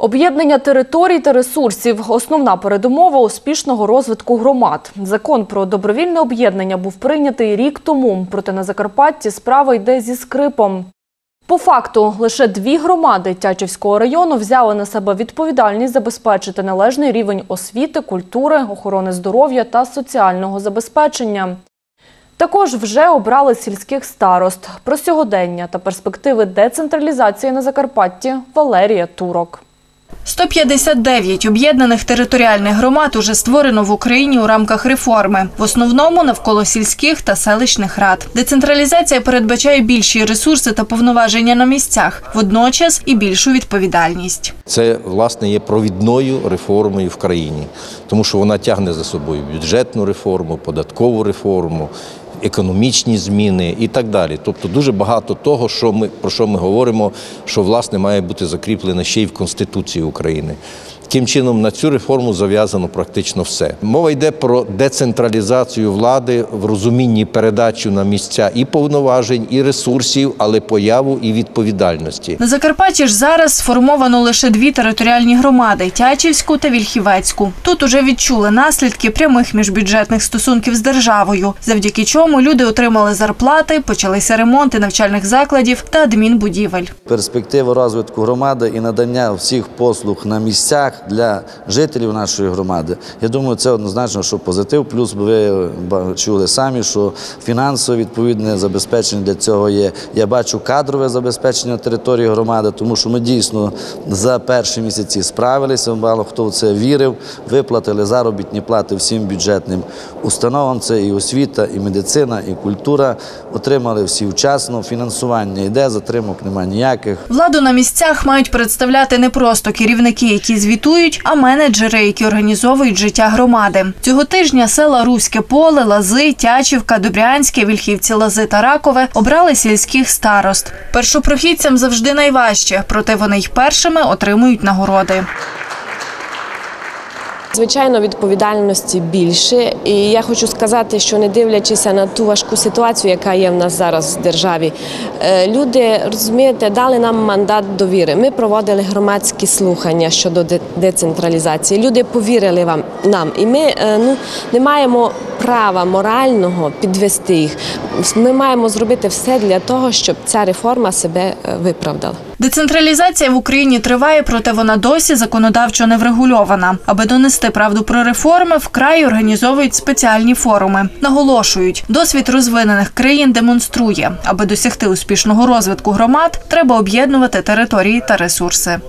Об'єднання територій та ресурсів основна передумова успішного розвитку громад. Закон про добровільне об'єднання був прийнятий рік тому. Проте на Закарпатті справа йде зі скрипом. По факту, лише дві громади Тячівського району взяли на себе відповідальність забезпечити належний рівень освіти, культури, охорони здоров'я та соціального забезпечення. Також вже обрали сільських старост. Про сьогодення та перспективи децентралізації на Закарпатті Валерія Турок. 159 об'єднаних територіальних громад уже створено в Україні у рамках реформи, в основному навколо сільських та селищних рад. Децентралізація передбачає більші ресурси та повноваження на місцях, водночас і більшу відповідальність. Це власне є провідною реформою в країні, тому що вона тягне за собою бюджетну реформу, податкову реформу, економічні зміни і так далі. Тобто дуже багато того, що ми про що ми говоримо, що власне має бути закріплене ще й в Конституції України. Таким чином на цю реформу зав'язано практично все. Мова йде про децентралізацію влади в розумінні передачу на місця і повноважень, і ресурсів, але появу і відповідальності. На Закарпатті ж зараз сформовано лише дві територіальні громади Тячівську та Вільхівецьку. Тут уже відчули наслідки прямих міжбюджетних стосунків з державою, завдяки чому люди отримали зарплати, почалися ремонти навчальних закладів та адмінбудівель. перспектива розвитку громади і надання всіх послуг на місцях для жителів нашої громади. Я думаю, це однозначно, що позитив. Плюс ви чули самі, що фінансове відповідне забезпечення для цього є. Я бачу кадрове забезпечення території громади, тому що ми дійсно за перші місяці справилися. Мало хто в це вірив, виплатили заробітні плати всім бюджетним установам. Це і освіта, і медицина, і культура. Отримали всі вчасно. Фінансування йде, затримок немає ніяких. Владу на місцях мають представляти не просто керівники, які звітують, а менеджери, які організовують життя громади. Цього тижня села Руське поле, Лази, Тячівка, Добрянське, Вільхівці, Лази та Ракове обрали сільських старост. Першопрохідцям завжди найважче, проте вони й першими отримують нагороди. Звичайно, відповідальності більше, і я хочу сказати, що не дивлячись на ту важку ситуацію, яка є в нас зараз в державі, е, люди розумієте, дали нам мандат довіри. Ми проводили громадські слухання щодо децентралізації. Люди повірили вам нам, і ми е, ну не маємо права морального підвести їх. Ми маємо зробити все для того, щоб ця реформа себе е, виправдала. Децентралізація в Україні триває, проте вона досі законодавчо не врегульована. Аби донести правду про реформи, вкрай організовують спеціальні форуми. Наголошують, досвід розвинених країн демонструє, аби досягти успішного розвитку громад, треба об'єднувати території та ресурси.